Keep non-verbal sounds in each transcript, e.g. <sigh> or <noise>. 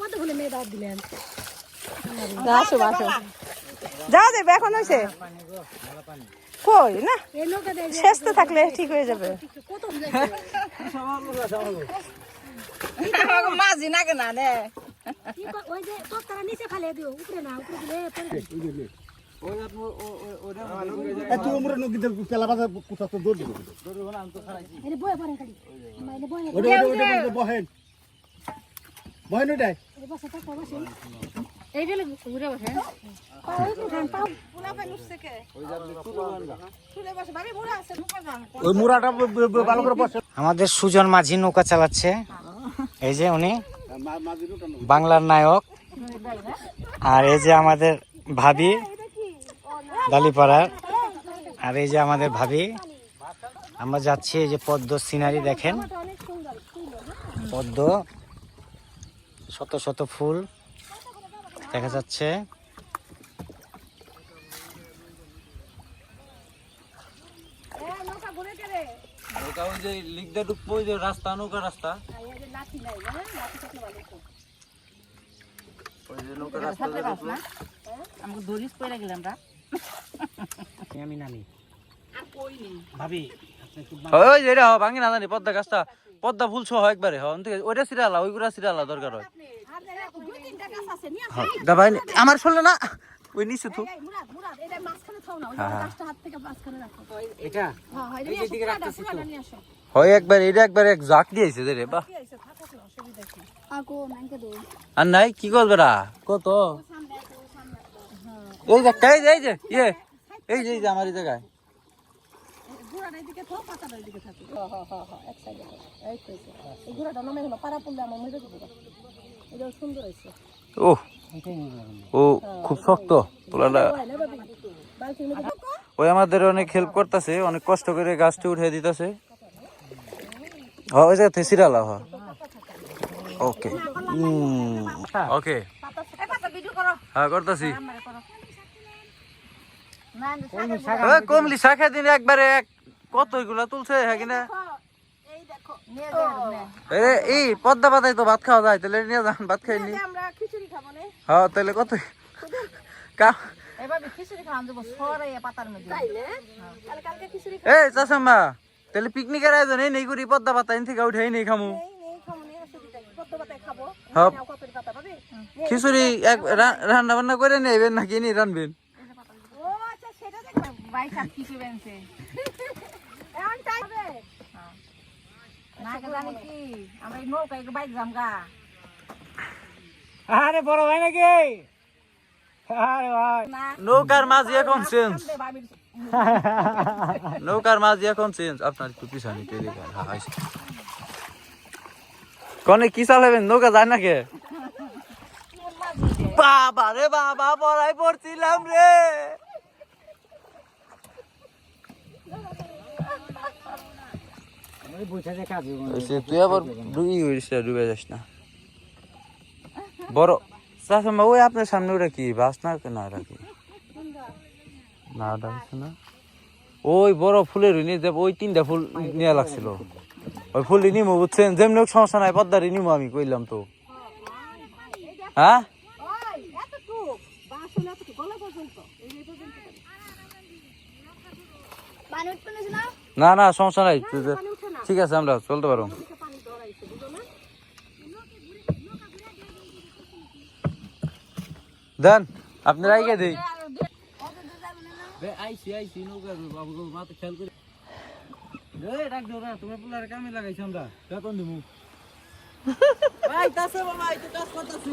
কত হলে মেয়ে দাওয়াত দিলেন? আসো আসো। যাও যাবে এখন হয়েছে কই না? যে থাকলে ঠিক হয়ে যাবে। মাঝি না কেনা নে যে পেলা কোথা তো দৌড় বহেন এই ঘুরে বসে। ওই মুড়াটা ভালো করে বসে। আমাদের সুজন মাঝি নৌকা চালাচ্ছে। এই যে উনি বাংলার নায়ক। আর এই যে আমাদের ভাবি দালিপাড়ার আর এই যে আমাদের ভাবি। আমরা যাচ্ছি এই যে পদ্ম সিনারি দেখেন। পদ্ম শত শত ফুল দেখা যাচ্ছে। নৌকা রাস্তা ভাবি ভাঙি না জানি পদ্মা গাছটা। পদ্মা ফুল সহ একবারে হন ঠিক আছে ওইটা সিরালা ওইগুলা সিরালা দরকার হয়। হ্যাঁ, দা ভাই আমার শুনলে না? ওই নিচে তো হ্যাঁ হয়। হয় একবার এটা একবার এক জাক দিয়েছে রে দে আর নাই কি করবে রা কত? এই যে এই যে এই যে এই যে এই যে আমার এই জায়গায়। এদিকে থাও পাতাটা এদিকে থাকে। হ্যাঁ হ্যাঁ হ্যাঁ হ্যাঁ এক সাইডে এই তো এই ঘোড়াটা নামে হলো পাড়া পড়লে আমার মেরে দেবো এটা সুন্দর হয়েছে। ও ও খুব শক্ত পোলাটা। হয় ওই আমাদের অনেক হেল্প করতেছে অনেক কষ্ট করে গাছটি উঠে দিতেছে। ওই জায়গা থেকে সিরালা হ। ওকে। ওকে। হ্যাঁ করতেছি। কমলি শাখা দিন একবারে এক কত এগুলা তুলছে হ্যাঁ কিনা এ এই পদ্মা পাতায় তো ভাত খাওয়া যায় তাহলে নিয়ে যান ভাত খাই নি। আমরা খিচুড়ি খাব না। হ্যাঁ তাহলে কত? কা এবার খিচুড়ি খাওয়া দেবো সরাই পাতার মধ্যে। কালকে কালকে খিচুড়ি এই চাষাম্মা তাহলে পিকনিকের আয়োজন এই নেই করি পদ্মা পাতা এন থেকে উঠে নেই খামু। হ্যাঁ। খিচুড়ি রান্না বান্না করে নেবেন নাকি নি রানবেন? ও আচ্ছা সেটা দেখো বেনছে এখন টাইম হবে না জানি কি আমরা এই নৌকায় বাইক যাম গা আরে বড় ভাই নাকি? আরে ভাই। নৌকার মাঝি এখন চেঞ্জ নৌকার মাঝি এখন চেঞ্জ আপনার একটু পিছনে কনে কি চালাবেন নৌকা যায় না কে <laughs> বাবা রে বাবা পড়াই পড়ছিলাম রে। তুই আবার ডুবি গেছিস ডুবে যাস না। বড় চাষা ওই আপনার সামনে ওটা কি বাস না না ওটা কি? না ওটা না। ওই বড় ফুলের নিয়ে যাব ওই তিনটা ফুল নেওয়া লাগছিল। ওই ফুল নিমো বুঝছেন? যেমনি হোক সমস্যা নাই পদ্মারি নিমো আমি কইলাম তো। হ্যাঁ? না? না না সমস্যা নাই। ঠিক আছে আমরা চলতে পারো দেন আপনি রাইকে দেই। আইসি আইসি নৌকা বাবু মাথা খেয়াল করে রে রাখ দো তুমি পুলার কামে লাগাইছি আমরা বেতন দিমু ভাই তাসে বাবা এই তো কাজ করতেছি।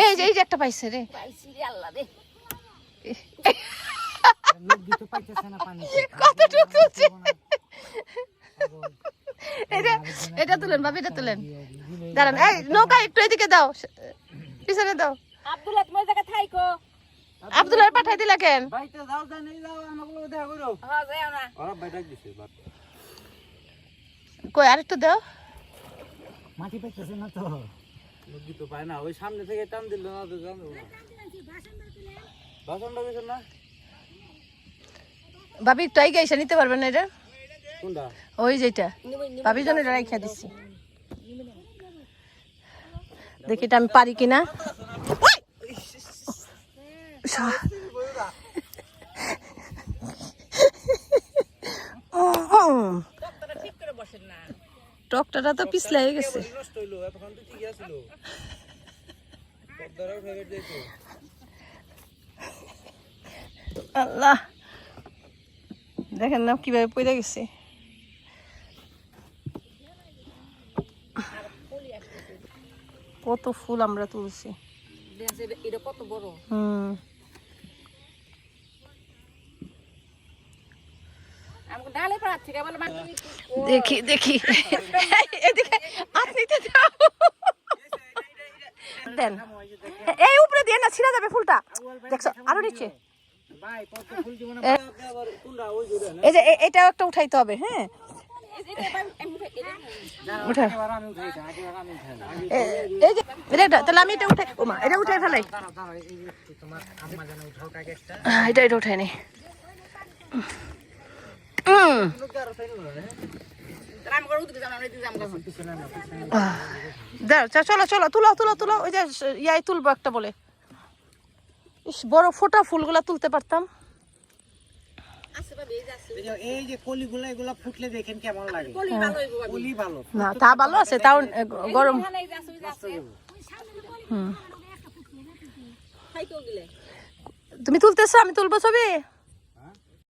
এই যে একটা পাইছে রে। পাইছি রে আল্লাহ রে। <laughs> কতটুকু তুলছে এটা এটা তুলেন ভাবি এটা তুলেন। দাঁড়ান এই নৌকা একটু এদিকে দাও। পিছনে দাও। আব্দুল্লাহ তোমার জায়গা থাইকো আব্দুল্লাহ পাঠাই দিলা কেন? বাইতে যাও যাই যাও আমাকে দেখা করো। হ্যাঁ যাও না। ওরা বাইরে দিছে কই আরেকটু দাও। মুরগি তো পায় না ওই সামনে থেকে টান দিল না তো জানো না। বাসনটা গেছে না? ভাবি আগে এসে নিতে পারবেন না এটা? কোনটা? ওই যেটা। ভাবির জন্য এটা রাইখা দিচ্ছি দেখি এটা আমি পারি কিনা। উম। টকটাটা তো পিছলাই গেছে। নষ্ট তো ঠিকই আছিল। পর্দারা আল্লাহ। দেখেন না কীভাবে পড়ে গেছে। কত ফুল আমরা তুলছি। এটা কত বড়? হুম আমাকে ডালে পাড়া থেকে বলে দেখি দেখি। এদিকে আপনি তো দাও দেন। এই উপরে দিয়ে না ছিঁড়া যাবে ফুলটা। দেখছ আরও নিচে। এই যে এটাও একটা উঠাইতে হবে হ্যাঁ? আমি এটা উঠাই ওমা এটা উঠাই ফেলাই। এটা এটা উঠাই নি চলো চলো তুলো তুলো তুলো ওই যে ইয়াই তুলবো একটা বলে। ইস বড় ফোটা ফুলগুলা তুলতে পারতাম। এই যে কলিগুলা এগুলা ফুটলে দেখেন কেমন লাগে। কলি ভালো না তা ভালো আছে তাও গরম। তুমি তুলতেছো আমি তুলবো ছবি?